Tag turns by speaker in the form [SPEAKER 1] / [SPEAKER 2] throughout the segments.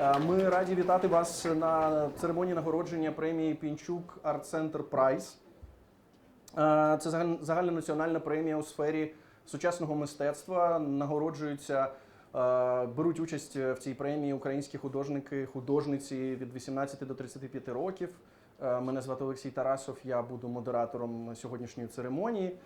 [SPEAKER 1] Е, Ми раді вітати вас на церемонії нагородження премії Пінчук Арт Центр Прайз. Е, Це загаль- загальнонаціональна премія у сфері сучасного мистецтва. Нагороджуються, е, беруть участь в цій премії українські художники, художниці від 18 до 35 років. Мене звати Олексій Тарасов. Я буду модератором сьогоднішньої церемонії.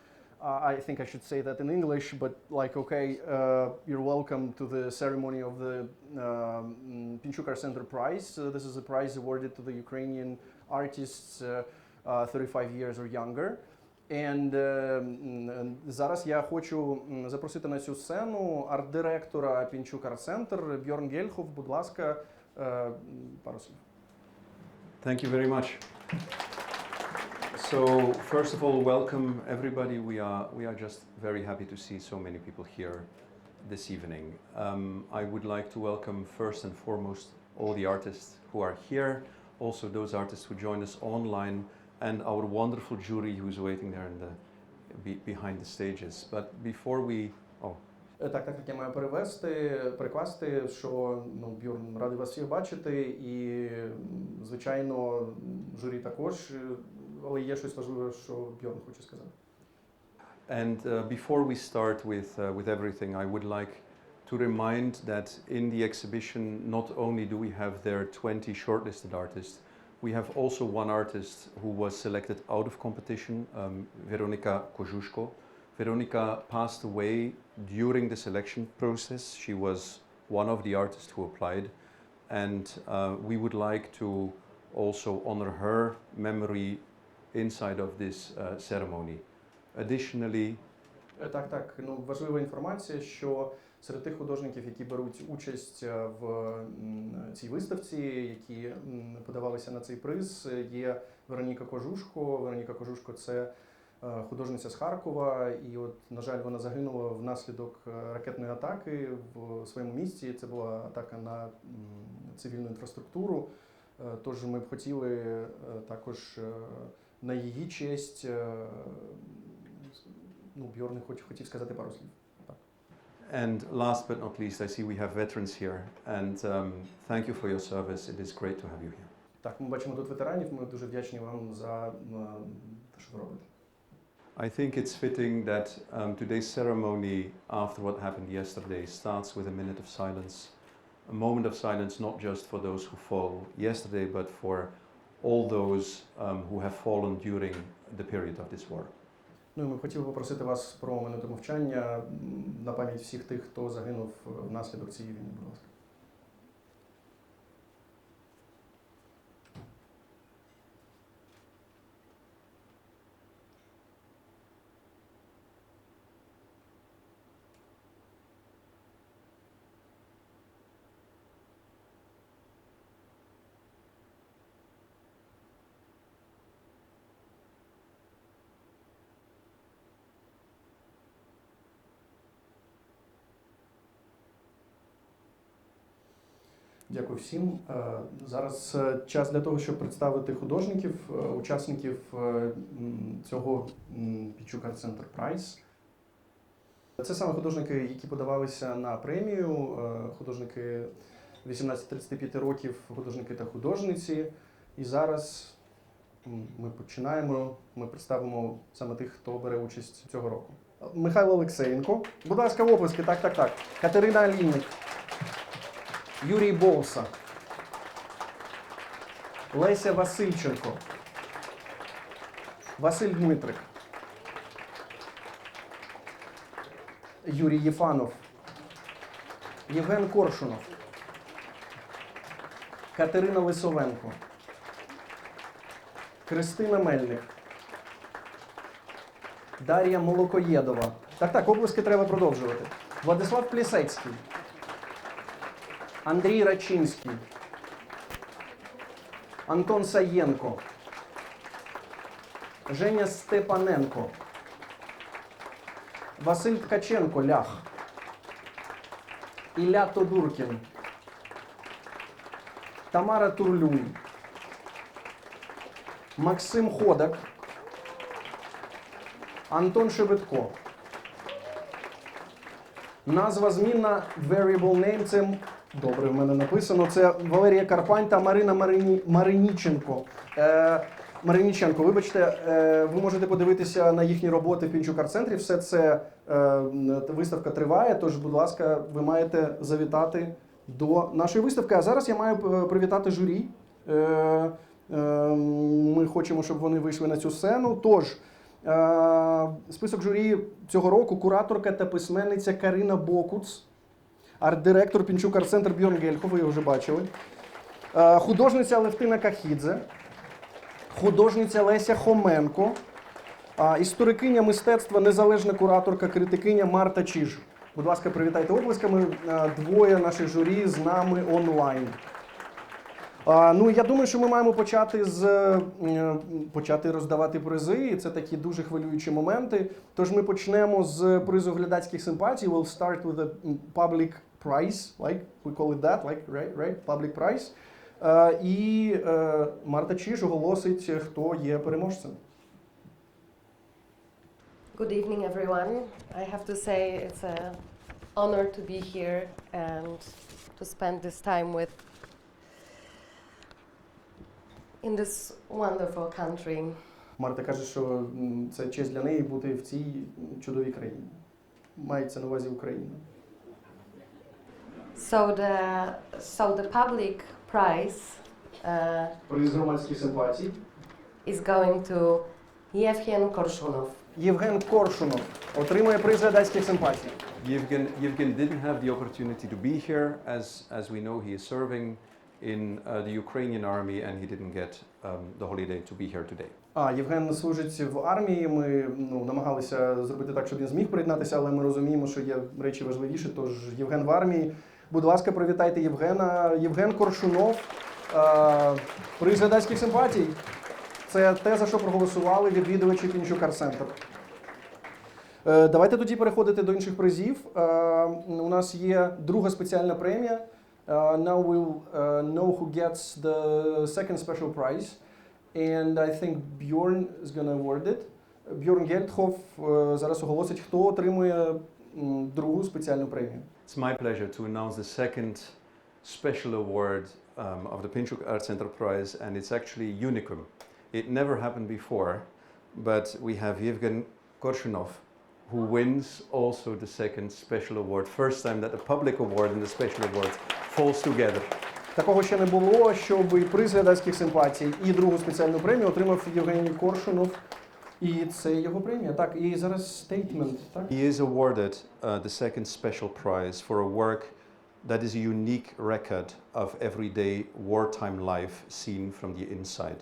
[SPEAKER 1] Uh, I think I should say that in English, but like, okay, uh, you're welcome to the ceremony of the um, Pinchuk Art Center Prize. Uh, this is a prize awarded to the Ukrainian artists uh, uh, 35 years or younger. And uh, м, зараз я хочу м, запросити на цю сцену арт-директора Pinchuk Art Center Бьорн Гельхов. Будь ласка, е, м, пару слів.
[SPEAKER 2] Thank you very much. So, first of all, welcome everybody. We are, we are just very happy to see so many people here this evening. Um, I would like to welcome first and foremost all the artists who are here, also those artists who join us online, and our wonderful jury who's waiting there in the, be, behind the stages. But before we, oh,
[SPEAKER 1] Е, Так, так, так, я маю перевести, прикласти, що ну, Бюрн, радий вас всіх бачити, і, м, звичайно, м, журі також, е, але є щось важливе, що Бjorn хоче сказати.
[SPEAKER 2] And uh, before we start with, uh, with everything, I would like to remind that in the exhibition, not only do we have there 20 shortlisted artists, we have also one artist who was selected out of competition, um, Veronika Kožuško. Veronika passed away during the selection process. She was one of the artists who applied, and uh, we would like to also honor her memory inside of this uh, ceremony. Additionally,
[SPEAKER 1] Е, Так, так, ну важлива інформація, що серед тих художників, які беруть участь е, в цій виставці, які подавалися на цей приз, є Вероніка Кожушко. Вероніка Кожушко це е, художниця з Харкова, і от, на жаль, вона загинула внаслідок ракетної атаки в своєму місті. Це була атака на цивільну інфраструктуру. Тож ми б хотіли також на її честь. е, Ну, Бьорн хоч хотів сказати пару слів.
[SPEAKER 2] And last but not least, I see we have veterans here, and um, thank you for your service. It is great to have you here.
[SPEAKER 1] Так, ми бачимо тут ветеранів. Ми дуже вдячні вам за е, те, що ви робите.
[SPEAKER 2] I think it's fitting that um, today's ceremony, after what happened yesterday, starts with a minute of silence. A moment of silence not just for those who fall yesterday, but for all those um, who have fallen during the period of this war.
[SPEAKER 1] Ну ми хотіли попросити вас про минуту мовчання на пам'ять всіх тих, хто загинув е, внаслідок цієї війни. Будь ласка. Дякую всім. Е, Зараз е, час для того, щоб представити художників, е, учасників цього Пічук Центр Прайс. Це саме художники, які подавалися на премію, художники 18-35 років, художники та художниці. І зараз ми починаємо. Ми представимо саме тих, хто бере участь цього року. Михайло Олексеєнко. Будь ласка, оплески. Так, так, так. Катерина Алінник. Юрій Болса, Леся Васильченко, Василь Дмитрик, Юрій Єфанов, Євген Коршунов, Катерина Лисовенко, Кристина Мельник, Дар'я Молокоєдова. Так, так, обласки треба продовжувати. Владислав Плісецький. Андрій Рачинський, Антон Саєнко, Женя Степаненко, Василь Ткаченко Лях, Ілля Тодуркін, Тамара Турлюй, Максим Ходак, Антон Шевитко, Назва змінна. Variable name. Це добре, в мене написано. Це Валерія Карпань та Марина Марині, Мариніченко. Е, Мариніченко, вибачте, е, ви можете подивитися на їхні роботи в Пінчук Арт-центрі. Все це е, виставка триває. Тож, будь ласка, ви маєте завітати до нашої виставки. А зараз я маю е, привітати журі. Е, е, Ми хочемо, щоб вони вийшли на цю сцену. Тож, е, список журі цього року кураторка та письменниця Карина Бокуц, арт-директор Пінчук арт-центр Бьорн Гельхо, ви його вже бачили. Е, Художниця Левтина Кахідзе, художниця Леся Хоменко, історикиня мистецтва, незалежна кураторка, критикиня Марта Чіж. Будь ласка, привітайте оплесками. Е, Двоє наших журі з нами онлайн. Ну я думаю, що ми маємо почати з е, почати роздавати призи. І це такі дуже хвилюючі моменти. Тож ми почнемо з призу глядацьких симпатій. We'll start with mm, public prize, like we call it that, like right, right, public prize. Е, і е, Марта Чіж оголосить, хто є переможцем.
[SPEAKER 3] Good evening, everyone. I have to say it's an honor to be here and to spend this time with in this wonderful country.
[SPEAKER 1] Марта каже, що це честь для неї бути в цій чудовій країні. Мається на увазі Україна.
[SPEAKER 3] So the so the public prize uh,
[SPEAKER 1] Приз громадських симпатій.
[SPEAKER 3] is going to Yevhen Korshunov.
[SPEAKER 1] Євген Коршунов отримує приз глядацьких симпатій.
[SPEAKER 2] Yevgen, Yevgen didn't have the opportunity to be here, as, as we know, he is serving in uh, the Ukrainian army and he didn't get um, the holiday to be here today.
[SPEAKER 1] А Євген служить в армії. Ми ну, намагалися зробити так, щоб він зміг приєднатися, але ми розуміємо, що є речі важливіші. Тож Євген в армії. Будь ласка, привітайте Євгена. Євген Коршунов. Е, приз глядацьких симпатій. Це те, за що проголосували відвідувачі Пінчук Арт-центр. Е, Давайте тоді переходити до інших призів. Е, У нас є друга спеціальна премія. Now we'll know who gets the second special prize. And I think Bjorn is gonna award it. Бjorn Гельтхоф е, зараз оголосить, хто отримує другу спеціальну премію.
[SPEAKER 2] It's my pleasure to announce the second special award um, of the Pinchuk Arts Enterprise, and it's actually unicum. It never happened before, but we have Yevgen Korshunov, who wins also the second special award. First time that the public award and the special award falls together.
[SPEAKER 1] Такого ще не було, щоб і приз глядацьких симпатій, і другу спеціальну премію отримав Євгеній Коршунов. І це його премія. Так, і зараз стейтмент. Так?
[SPEAKER 2] He is awarded uh, the second special prize for a work that is a unique record of everyday wartime life seen from the inside.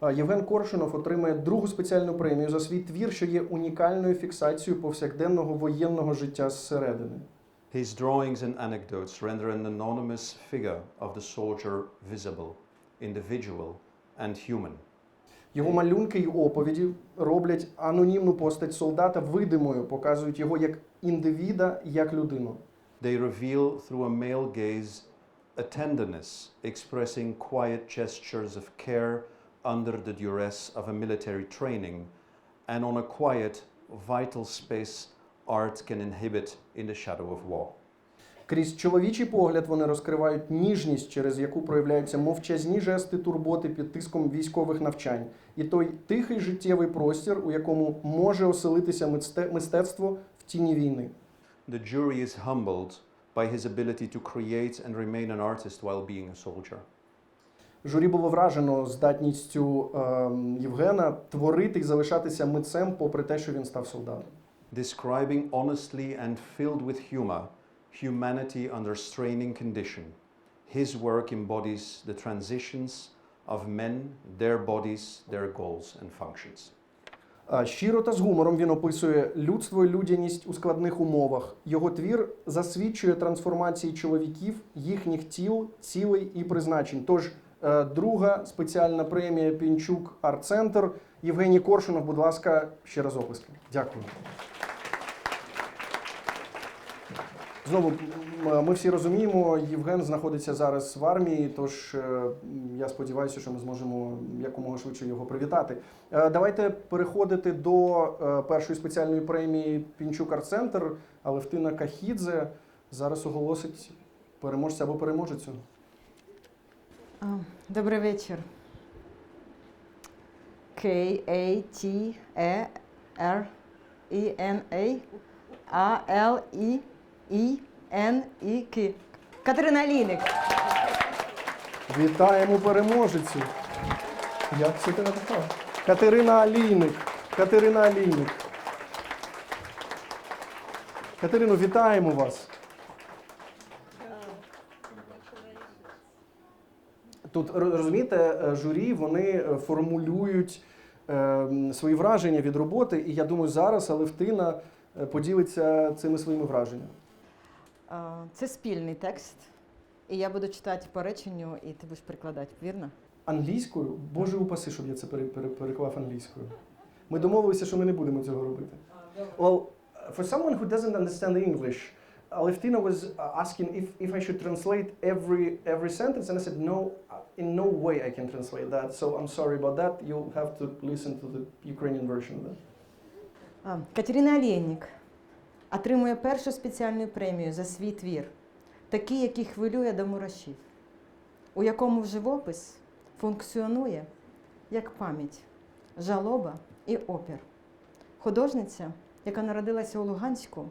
[SPEAKER 1] А, Євген Коршунов отримає другу спеціальну премію за свій твір, що є унікальною фіксацією повсякденного воєнного життя зсередини.
[SPEAKER 2] His drawings and anecdotes render an anonymous figure of the soldier visible, individual, and human.
[SPEAKER 1] Його малюнки й оповіді роблять анонімну постать солдата видимою, показують його як індивіда, як людину.
[SPEAKER 2] They reveal through a male gaze a tenderness expressing quiet gestures of care under the duress of a military training, and on a quiet, vital space art can inhibit in the shadow of war.
[SPEAKER 1] Крізь чоловічий погляд вони розкривають ніжність, через яку проявляються мовчазні жести турботи під тиском військових навчань, і той тихий життєвий простір, у якому може оселитися мистецтво в тіні війни.
[SPEAKER 2] The jury is humbled by his ability to create and remain an artist while being a soldier.
[SPEAKER 1] Журі було вражено здатністю ем, Євгена творити і залишатися митцем, попри те, що він став солдатом.
[SPEAKER 2] Describing honestly and filled with humor humanity under straining condition, his work embodies the transitions of men, their bodies, their goals and functions.
[SPEAKER 1] Щиро та з гумором він описує людство і людяність у складних умовах. Його твір засвідчує трансформації чоловіків, їхніх тіл, цілей і призначень. Тож е, друга спеціальна премія Пінчук Арт-центр. Євгеній Коршунов, будь ласка, ще раз оплески. Дякую. Знову ми всі розуміємо, Євген знаходиться зараз в армії, тож е, я сподіваюся, що ми зможемо якомога швидше його привітати. Е, Давайте переходити до е, першої спеціальної премії Пінчук Арт-Центр. Алевтина Кахідзе зараз оголосить переможця або переможецю.
[SPEAKER 4] Добрий вечір. K A T E E N E K. Катерина Ліник.
[SPEAKER 1] Вітаємо переможецю. Як це ти написала? Катерина Алійник. Катерина Алійник. Катерино, вітаємо вас. Тут розумієте, е, журі вони е, формулюють е, свої враження від роботи, і я думаю, зараз Алевтина е, поділиться цими своїми враженнями.
[SPEAKER 4] Це спільний текст. І я буду читати по реченню, і ти будеш перекладати, вірно?
[SPEAKER 1] Англійською? Боже упаси, щоб я це пере- пере- переклав англійською. Ми домовилися, що ми не будемо цього робити. Well, for someone who doesn't understand English, Aleftina was uh, asking if, if I should translate every every sentence, and I said no, uh, in no way I can translate that. So I'm sorry about that. You'll have to listen to the Ukrainian version of that.
[SPEAKER 4] А, Катерина Олєнік отримує першу спеціальну премію за свій твір, такий, який хвилює до мурашів, у якому живопис функціонує як пам'ять, жалоба і опір. Художниця, яка народилася у Луганську,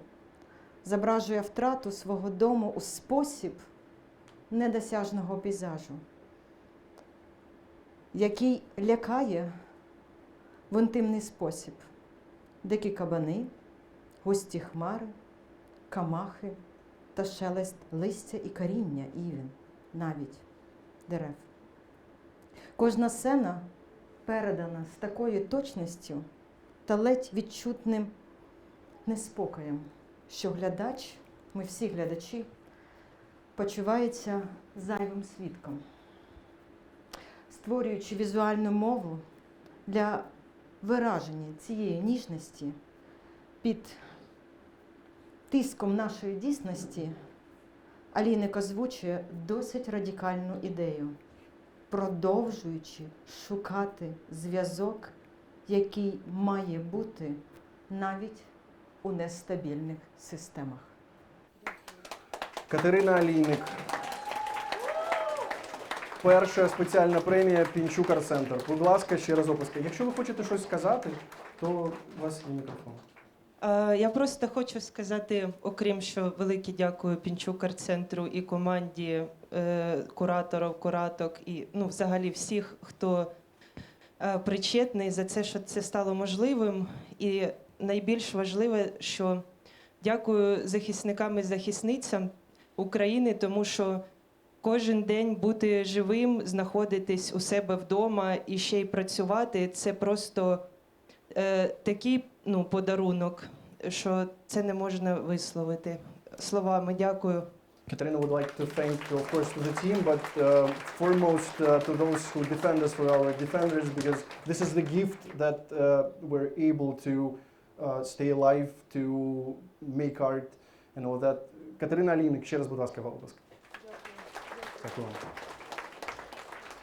[SPEAKER 4] зображує втрату свого дому у спосіб недосяжного пейзажу, який лякає в інтимний спосіб дикі кабани, густі хмари, камахи та шелест листя і коріння івін, навіть дерев. Кожна сцена передана з такою точністю та ледь відчутним неспокоєм, що глядач, ми всі глядачі, почувається зайвим свідком, створюючи візуальну мову для вираження цієї ніжності під тиском нашої дійсності Аліник озвучує досить радикальну ідею, продовжуючи шукати зв'язок, який має бути навіть у нестабільних системах.
[SPEAKER 1] Катерина Алійник. Перша спеціальна премія Пінчук Арт-Центр. Будь ласка, ще раз описки. Якщо ви хочете щось сказати, то у вас є мікрофон.
[SPEAKER 5] Е, Я просто хочу сказати, окрім що велике дякую Пінчук арт-центру і команді е, кураторів, кураток і ну, взагалі всіх, хто е, причетний за це, що це стало можливим. І найбільш важливе, що дякую захисникам і захисницям України, тому що кожен день бути живим, знаходитись у себе вдома і ще й працювати це просто такий ну, подарунок, що це не можна висловити словами. Дякую.
[SPEAKER 1] Uh, uh, for our defenders, because this is the gift that uh, we're able to uh, stay alive, to make art and all that. Катерина Алійник, ще раз, будь ласка.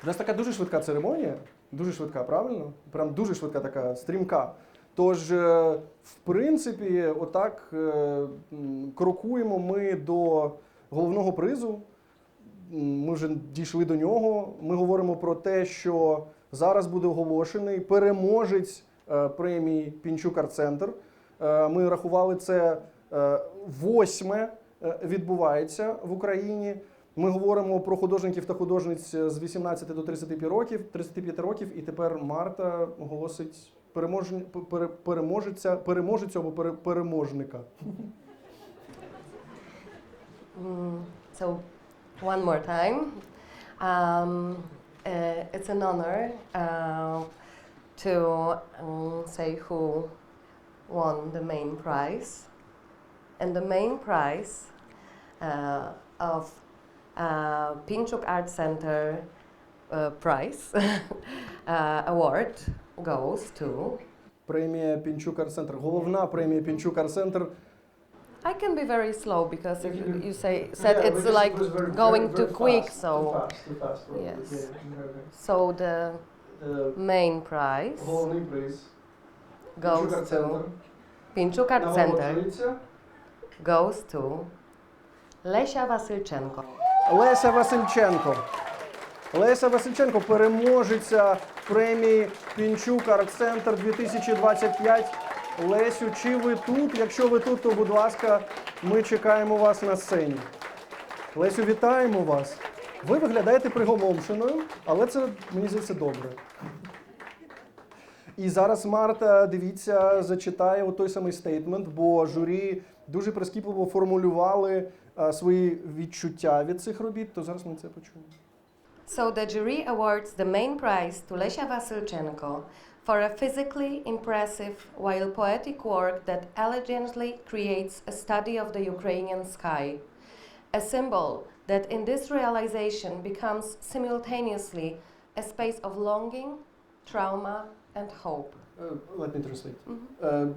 [SPEAKER 1] У нас така дуже швидка церемонія, дуже швидка, правильно? Прям дуже швидка така стрімка. Тож, е, в принципі, отак е, крокуємо ми до головного призу. Ми вже дійшли до нього. Ми говоримо про те, що зараз буде оголошений переможець е, премії Пінчук Арт-Центр. Е, Ми рахували це восьме відбувається в Україні. Ми говоримо про художників та художниць з 18 до 35 років, 35 років, і тепер Марта оголосить переможень- пере- переможеця, переможецю або пере- переможника.
[SPEAKER 3] Mm, so, one more time. Um, uh, it's an honor uh, to um, say who won the main prize. And the main prize uh, of uh, Pinchuk Art Center uh, prize uh, award goes to
[SPEAKER 1] Премія Пінчук Арт-Центр. Головна премія Пінчук Арт-Центр
[SPEAKER 3] I can be very slow because if
[SPEAKER 1] You- you-
[SPEAKER 3] you say said it's like going too quick, so Yes. so the main prize
[SPEAKER 1] Головний приз.
[SPEAKER 3] goes to Pinchuk Art Center goes to Lesia Wasylczenko.
[SPEAKER 1] Леся Васильченко. Леся Васильченко переможеця премії Пінчук Арт-центр 2025. Лесю, чи ви тут? Якщо ви тут, то будь ласка, ми чекаємо вас на сцені. Лесю, вітаємо вас. Ви виглядаєте приголомшеною, але це мені здається добре. І зараз Марта, дивіться, зачитає той самий стейтмент, бо журі дуже прискіпливо формулювали свої відчуття від цих робіт, то зараз ми це почуємо.
[SPEAKER 3] So the jury awards the main prize to Lesia Wasylczenko for a physically impressive while poetic work that elegantly creates a study of the Ukrainian sky. A symbol that in this realization becomes simultaneously a space of longing, trauma, and hope.
[SPEAKER 1] Е, Let me translate. Е, м,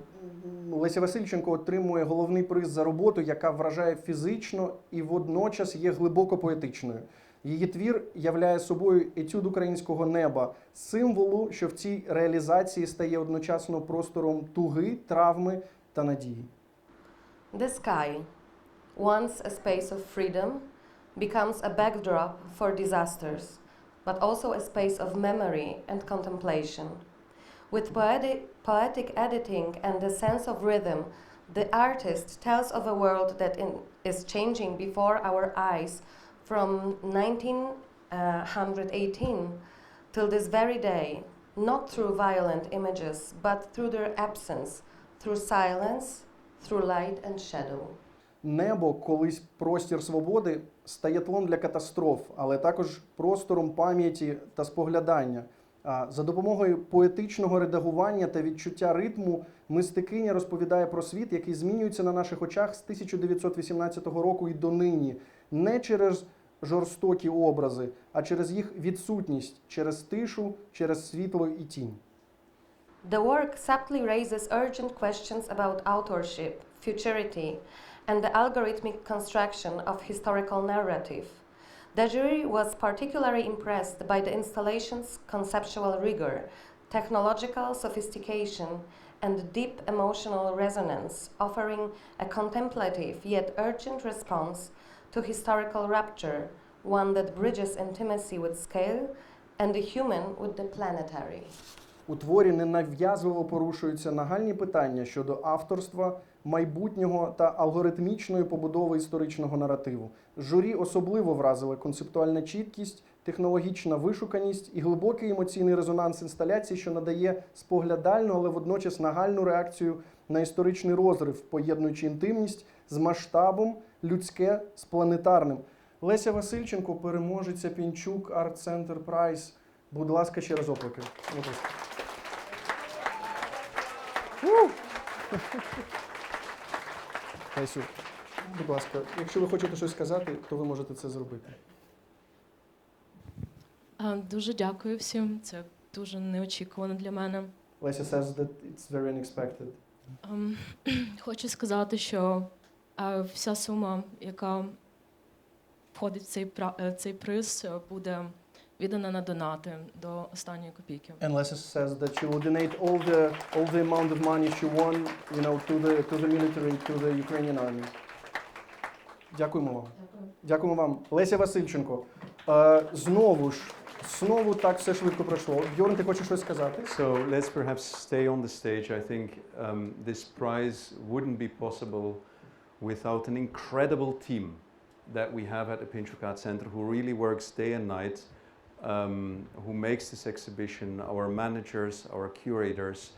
[SPEAKER 1] Леся Васильченко отримує головний приз за роботу, яка вражає фізично і водночас є глибоко поетичною. Її твір являє собою етюд українського неба, символу, що в цій реалізації стає одночасно простором туги, травми та надії.
[SPEAKER 3] The sky, once a space of freedom, becomes a backdrop for disasters, but also a space of memory and contemplation. With poetic, poetic editing and a sense of rhythm, the artist tells of a world that in, is changing before our eyes from 1918 till this very day, not through violent images, but through their absence, through silence, through light and shadow.
[SPEAKER 1] Небо, колись простір свободи, стає тлом для катастроф, але також простором пам'яті та споглядання. А, За допомогою поетичного редагування та відчуття ритму мистикиня розповідає про світ, який змінюється на наших очах з 1918 року і донині, не через жорстокі образи, а через їх відсутність, через тишу, через світло і тінь.
[SPEAKER 3] The work subtly raises urgent questions about authorship, futurity, and the algorithmic construction of historical narrative. The jury was particularly impressed by the installation's conceptual rigor, technological sophistication, and deep emotional resonance, offering a contemplative yet urgent response to historical rupture, one that bridges intimacy with scale and the human with the planetary.
[SPEAKER 1] У творі ненав'язливо порушуються нагальні питання щодо авторства, майбутнього та алгоритмічної побудови історичного наративу. Журі особливо вразили концептуальна чіткість, технологічна вишуканість і глибокий емоційний резонанс інсталяції, що надає споглядальну, але водночас нагальну реакцію на історичний розрив, поєднуючи інтимність з масштабом, людське з планетарним. Леся Васильченко, переможеця Пінчук Арт Центр Прайс. Будь ласка, ще раз ласка. Лесю, будь ласка, якщо ви хочете щось сказати, то ви можете це зробити.
[SPEAKER 6] Дуже дякую всім. Це дуже неочікувано для мене.
[SPEAKER 1] Леся says that it's very unexpected.
[SPEAKER 6] Ем, Хочу сказати, що вся сума, яка входить в цей е, цей приз, е, буде віддана на донати до останньої копійки.
[SPEAKER 1] And Lesa says that she will donate all the all the amount of money she won, you know, to the to the military, to the Ukrainian army. Дякуємо вам. Дякуємо вам. Леся Васильченко. Е, знову ж, знову так все швидко пройшло. Бьорн, ти хочеш щось сказати?
[SPEAKER 2] So let's perhaps stay on the stage. I think um, this prize wouldn't be possible without an incredible team that we have at the Pinchuk Art Center who really works day and night, um, who makes this exhibition, our managers, our curators,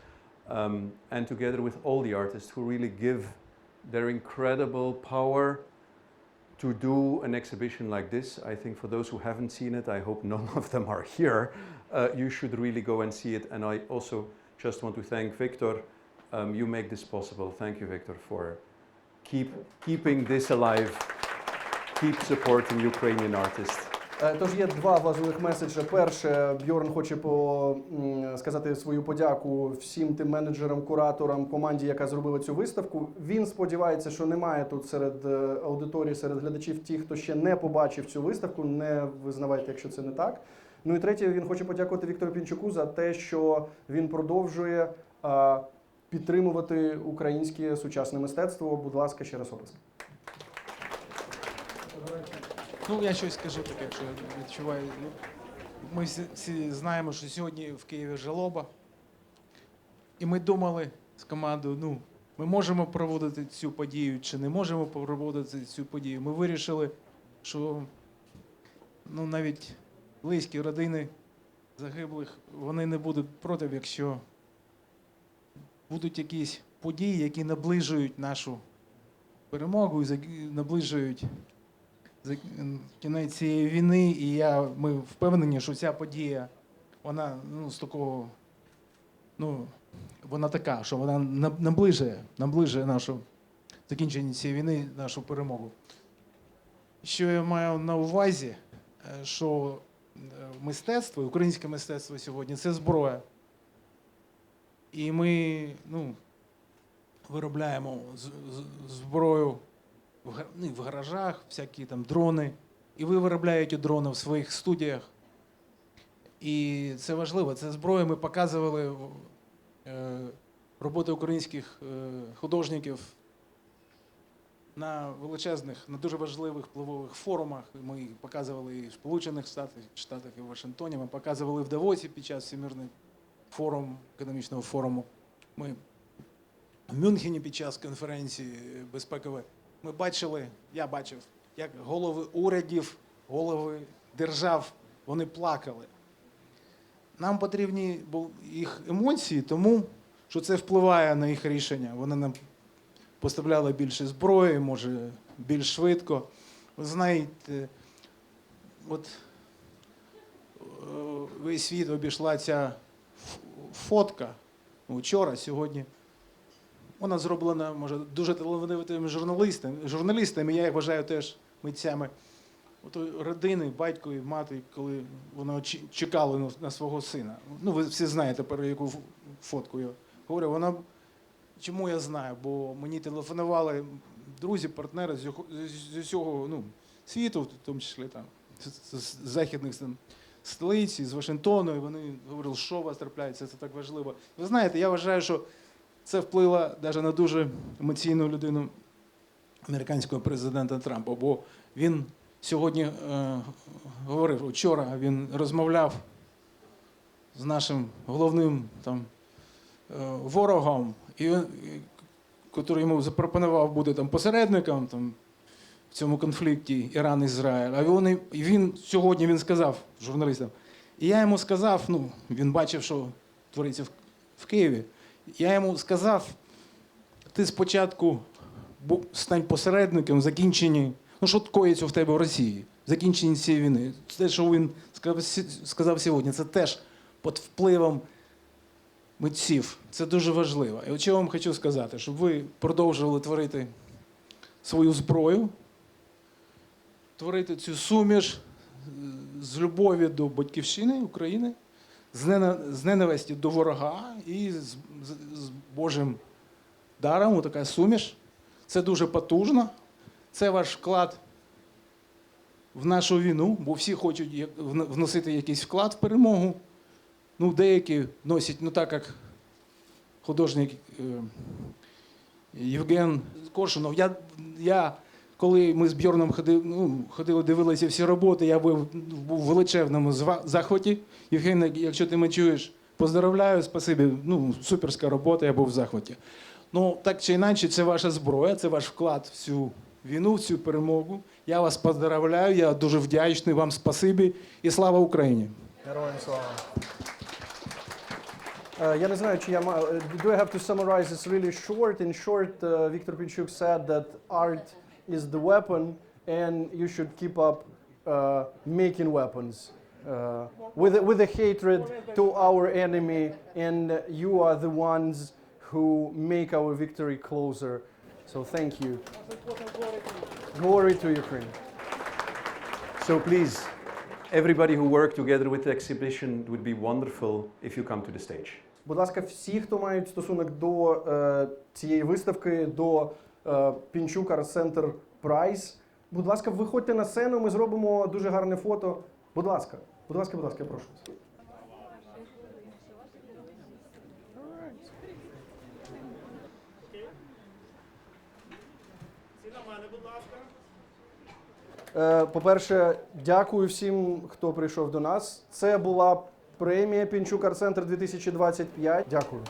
[SPEAKER 2] um, and together with all the artists who really give their incredible power to do an exhibition like this. I think for those who haven't seen it, I hope none of them are here. Uh, you should really go and see it. And I also just want to thank Victor. Um, you make this possible. Thank you, Victor, for keep keeping this alive. Keep supporting Ukrainian artists.
[SPEAKER 1] Е, Тож є два важливих меседжі. Перше, Бьорн хоче по, сказати свою подяку всім тим менеджерам, кураторам, команді, яка зробила цю виставку. Він сподівається, що немає тут серед е, аудиторії, серед глядачів ті, хто ще не побачив цю виставку. Не визнавайте, якщо це не так. Ну і третє, він хоче подякувати Віктору Пінчуку за те, що він продовжує підтримувати українське сучасне мистецтво. Будь ласка, ще раз опис.
[SPEAKER 7] Ну, я щось скажу таке, якщо я відчуваю. Ми всі знаємо, що сьогодні в Києві жалоба. І ми думали з командою, ну, ми можемо проводити цю подію чи не можемо проводити цю подію. Ми вирішили, що ну, навіть близькі родини загиблих, вони не будуть проти, якщо будуть якісь події, які наближують нашу перемогу і наближують кінець цієї війни, і я, ми впевнені, що ця подія, вона ну, з такого, ну, вона така, що вона наближує, наближує нашу закінчення цієї війни, нашу перемогу. Що я маю на увазі, е, що е, мистецтво, українське мистецтво сьогодні це зброя. І ми ну, виробляємо зброю ну, в гаражах, всякі там дрони. І ви виробляєте дрони в своїх студіях. І це важливо. Це зброя ми показували е, роботи українських е, художників на величезних, на дуже важливих впливових форумах. Ми їх показували і в Сполучених Штатах, Штатах і в Вашингтоні. Ми показували в Давосі під час Всемирного форуму, економічного форуму. Ми в Мюнхені під час конференції безпекової. Ми бачили, я бачив, як голови урядів, голови держав, вони плакали. Нам потрібні їх емоції, тому що це впливає на їх рішення. Вони нам поставляли більше зброї, може, більш швидко. Ви знаєте, от е, весь світ обійшла ця фотка вчора, сьогодні. Вона зроблена, може, дуже талановитими журналістами, журналістами, я їх вважаю теж митцями. От родини, батько і мати, коли вони очі- чекали на, свого сина. Ну, ви всі знаєте, про яку фотку я говорю. Вона чому я знаю? Бо мені телефонували друзі, партнери з, усього- ну, світу, в тому числі там, з західних там, столиць, з Вашингтону, і вони говорили, що у вас трапляється, це так важливо. Ви знаєте, я вважаю, що це впливо навіть на дуже емоційну людину американського президента Трампа, бо він сьогодні е, говорив, вчора він розмовляв з нашим головним там, е, ворогом, і він, який йому запропонував бути там, посередником там, в цьому конфлікті Іран-Ізраїль. А він, він сьогодні він сказав журналістам, і я йому сказав, ну, він бачив, що твориться в, в Києві. Я йому сказав, ти спочатку стань посередником в закінченні, ну що коїться в тебе в Росії, в закінченні цієї війни. Те, що він сказав сьогодні, це теж під впливом митців. Це дуже важливо. І от що я вам хочу сказати, щоб ви продовжували творити свою зброю, творити цю суміш е, з любові до батьківщини України, з ненависті до ворога і з, з, з Божим даром, така суміш. Це дуже потужно. Це ваш вклад в нашу війну, бо всі хочуть вносити якийсь вклад в перемогу. Ну, деякі вносять, ну так як художник е, Євген Коршунов. Я, я коли ми з Бьорном ходили, ну, ходили, дивилися всі роботи, я був, в величезному захваті. Євген, якщо ти мене чуєш, поздравляю, спасибі. Ну, суперська робота, я був в захваті. Ну, так чи інакше, це ваша зброя, це ваш вклад в цю війну, в цю перемогу. Я вас поздравляю, я дуже вдячний вам, спасибі і слава Україні!
[SPEAKER 1] Героям слава. Е, Я не знаю, чи я маю. е, Do I have to summarize this really short? In short, uh, Viktor Pinchuk said that art is the weapon and you should keep up uh, making weapons. Uh, with, a- with a hatred to our enemy, and you are the ones who make our victory closer. So thank you. Glory to Ukraine.
[SPEAKER 8] So please,
[SPEAKER 2] everybody who worked together with the exhibition, it would be wonderful if you come to the stage.
[SPEAKER 1] Будь ласка, всі, хто мають стосунок до е, цієї виставки, до е, Пінчук Арт Центр Прайс, будь ласка, виходьте на сцену, ми зробимо дуже гарне фото. Будь ласка, будь ласка, будь ласка, я прошу вас. Е, По-перше, дякую всім, хто прийшов до нас. Це була премія Пінчук Арт Центр 2025. Дякую.